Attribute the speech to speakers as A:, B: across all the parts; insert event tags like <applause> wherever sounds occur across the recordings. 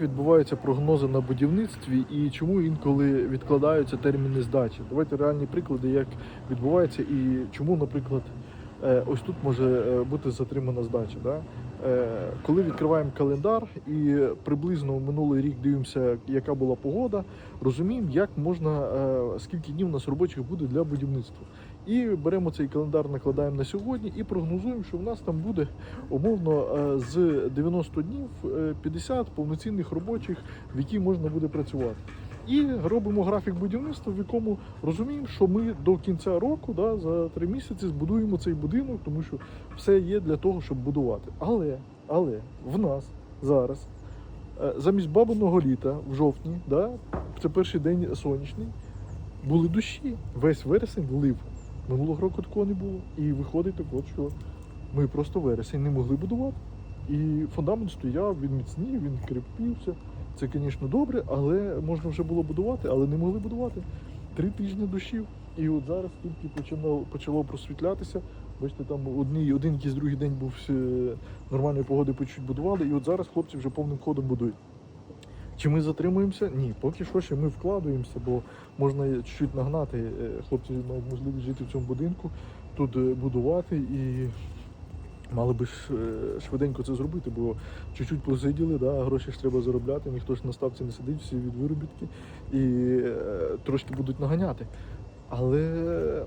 A: Відбуваються прогнози на будівництві і чому інколи відкладаються терміни здачі. Давайте реальні приклади, як відбувається і чому, наприклад, ось тут може е, бути затримана здача. Да? Е, Коли відкриваємо календар і приблизно минулий рік дивимося, яка була погода, розуміємо, як можна, е, скільки днів у нас робочих буде для будівництва. І беремо цей календар, накладаємо на сьогодні і прогнозуємо, що в нас там буде умовно е, з 90 днів е, 50 повноцінних робочих, в які можна буде працювати. І робимо графік будівництва, в якому розуміємо, що ми до кінця року, да, за три місяці, збудуємо цей будинок, тому що все є для того, щоб будувати. Але, але в нас зараз е, замість бабиного літа в жовтні, да, це перший день сонячний, були дощі. Весь вересень лив. Минулого року такого не було. І виходить так, от що ми просто вересень не могли будувати. І фундамент стояв, він міцнів, він кріпився. Це, звісно, добре, але можна вже було будувати, але не могли будувати. Три тижні дощів. І от зараз тільки почало, почало просвітлятися. Бачите, там одні, один якийсь другий день був е, нормальної погоди, по чуть будували, і от зараз хлопці вже повним ходом будують. Чи ми затримуємося? Ні, поки що ще ми вкладуємося, бо можна чуть-чуть нагнати. Е, Хлопці мають можливість жити в цьому будинку, тут е, будувати і мали би е, швиденько це зробити, бо чуть-чуть посиділи, да, гроші ж треба заробляти, ніхто ж на ставці не сидить, всі від виробітки і е, трошки будуть наганяти. Але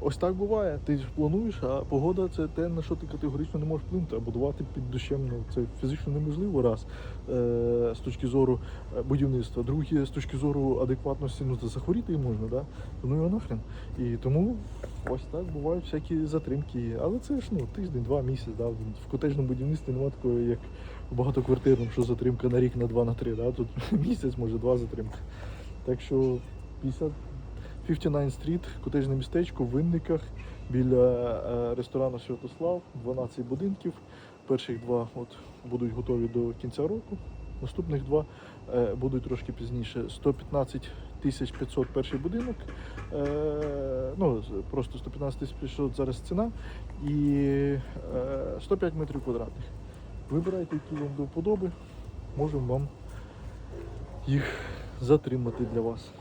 A: ось так буває. Ти ж плануєш, а погода це те, на що ти категорично не можеш вплинути. А будувати під дощем ну, це фізично неможливо раз е, з точки зору е, будівництва. Друге, з точки зору адекватності, ну це захворіти можна, да? ну його нахрен. І тому ось так бувають всякі затримки. Але це ж ну, тиждень, два місяці. Да? В котежному будівництві немає такої, як в багатоквартирному, що затримка на рік, на два, на три. Да? Тут <laughs> місяць, може, два затримки. Так що 50 59 стріт, котежне містечко в Винниках біля е, ресторану Святослав, 12 будинків. Перших два от, будуть готові до кінця року. Наступних два е, будуть трошки пізніше. 115 тисяч 500 перший будинок. Е, ну, просто 115 тисяч 500 зараз ціна. І е, 105 метрів квадратних. Вибирайте, які вам до вподоби. Можемо вам їх затримати для вас.